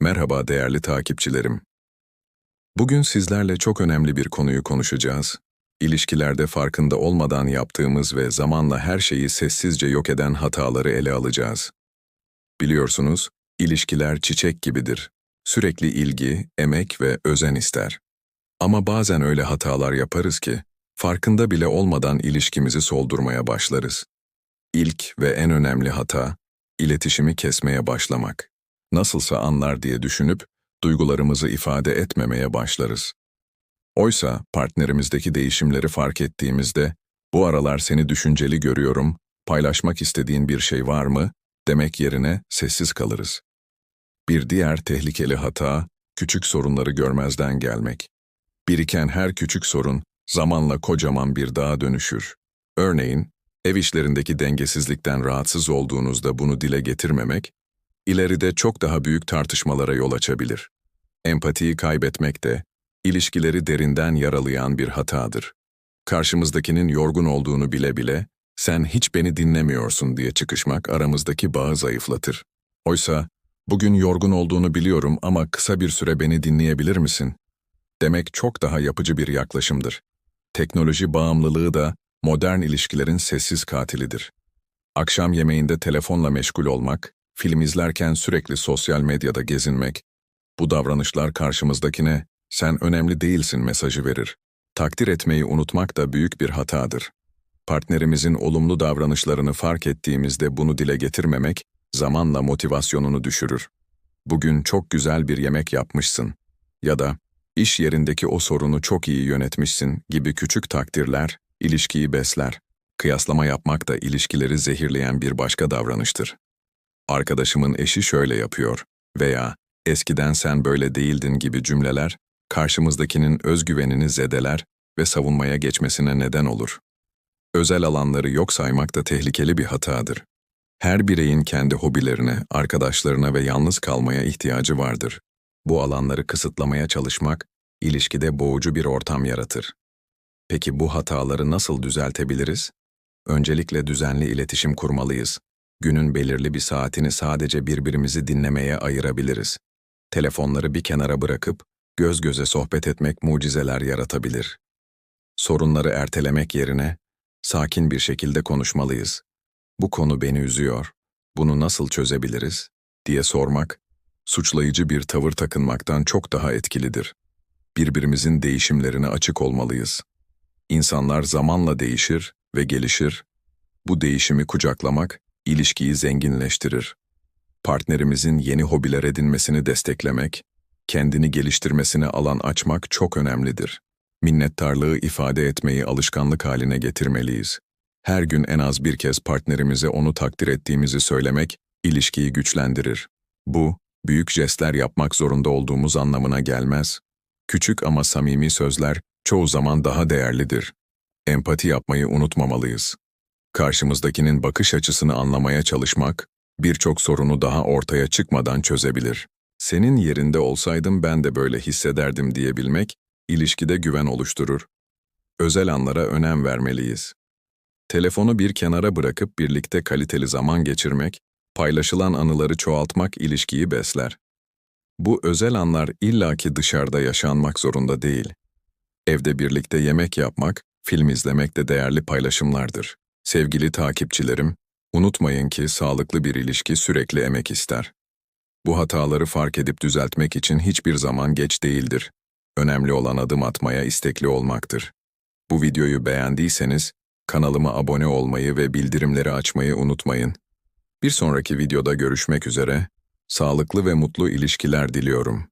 Merhaba değerli takipçilerim. Bugün sizlerle çok önemli bir konuyu konuşacağız. İlişkilerde farkında olmadan yaptığımız ve zamanla her şeyi sessizce yok eden hataları ele alacağız. Biliyorsunuz, ilişkiler çiçek gibidir. Sürekli ilgi, emek ve özen ister. Ama bazen öyle hatalar yaparız ki, farkında bile olmadan ilişkimizi soldurmaya başlarız. İlk ve en önemli hata, iletişimi kesmeye başlamak. Nasılsa anlar diye düşünüp, duygularımızı ifade etmemeye başlarız. Oysa partnerimizdeki değişimleri fark ettiğimizde, bu aralar seni düşünceli görüyorum, paylaşmak istediğin bir şey var mı, demek yerine sessiz kalırız. Bir diğer tehlikeli hata, küçük sorunları görmezden gelmek. Biriken her küçük sorun, zamanla kocaman bir dağa dönüşür. Örneğin, ev işlerindeki dengesizlikten rahatsız olduğunuzda bunu dile getirmemek, ileride çok daha büyük tartışmalara yol açabilir. Empatiyi kaybetmek de, ilişkileri derinden yaralayan bir hatadır. Karşımızdakinin yorgun olduğunu bile bile, sen hiç beni dinlemiyorsun diye çıkışmak aramızdaki bağı zayıflatır. Oysa, bugün yorgun olduğunu biliyorum ama kısa bir süre beni dinleyebilir misin? Demek çok daha yapıcı bir yaklaşımdır. Teknoloji bağımlılığı da modern ilişkilerin sessiz katilidir. Akşam yemeğinde telefonla meşgul olmak, film izlerken sürekli sosyal medyada gezinmek, bu davranışlar karşımızdakine sen önemli değilsin mesajı verir. Takdir etmeyi unutmak da büyük bir hatadır. Partnerimizin olumlu davranışlarını fark ettiğimizde bunu dile getirmemek, zamanla motivasyonunu düşürür. Bugün çok güzel bir yemek yapmışsın ya da iş yerindeki o sorunu çok iyi yönetmişsin gibi küçük takdirler, ilişkiyi besler. Kıyaslama yapmak da ilişkileri zehirleyen bir başka davranıştır. Arkadaşımın eşi şöyle yapıyor veya eskiden sen böyle değildin gibi cümleler, karşımızdakinin özgüvenini zedeler ve savunmaya geçmesine neden olur. Özel alanları yok saymak da tehlikeli bir hatadır. Her bireyin kendi hobilerine, arkadaşlarına ve yalnız kalmaya ihtiyacı vardır. Bu alanları kısıtlamaya çalışmak, ilişkide boğucu bir ortam yaratır. Peki bu hataları nasıl düzeltebiliriz? Öncelikle düzenli iletişim kurmalıyız. Günün belirli bir saatini sadece birbirimizi dinlemeye ayırabiliriz. Telefonları bir kenara bırakıp, göz göze sohbet etmek mucizeler yaratabilir. Sorunları ertelemek yerine, sakin bir şekilde konuşmalıyız. Bu konu beni üzüyor, bunu nasıl çözebiliriz, diye sormak, suçlayıcı bir tavır takınmaktan çok daha etkilidir. Birbirimizin değişimlerine açık olmalıyız. İnsanlar zamanla değişir ve gelişir. Bu değişimi kucaklamak, ilişkiyi zenginleştirir. Partnerimizin yeni hobiler edinmesini desteklemek, kendini geliştirmesine alan açmak çok önemlidir. Minnettarlığı ifade etmeyi alışkanlık haline getirmeliyiz. Her gün en az bir kez partnerimize onu takdir ettiğimizi söylemek, ilişkiyi güçlendirir. Bu, büyük jestler yapmak zorunda olduğumuz anlamına gelmez. Küçük ama samimi sözler çoğu zaman daha değerlidir. Empati yapmayı unutmamalıyız. Karşımızdakinin bakış açısını anlamaya çalışmak, birçok sorunu daha ortaya çıkmadan çözebilir. Senin yerinde olsaydım ben de böyle hissederdim diyebilmek, ilişkide güven oluşturur. Özel anlara önem vermeliyiz. Telefonu bir kenara bırakıp birlikte kaliteli zaman geçirmek, paylaşılan anıları çoğaltmak ilişkiyi besler. Bu özel anlar illaki dışarıda yaşanmak zorunda değil. Evde birlikte yemek yapmak, film izlemek de değerli paylaşımlardır. Sevgili takipçilerim, unutmayın ki sağlıklı bir ilişki sürekli emek ister. Bu hataları fark edip düzeltmek için hiçbir zaman geç değildir. Önemli olan adım atmaya istekli olmaktır. Bu videoyu beğendiyseniz kanalıma abone olmayı ve bildirimleri açmayı unutmayın. Bir sonraki videoda görüşmek üzere, sağlıklı ve mutlu ilişkiler diliyorum.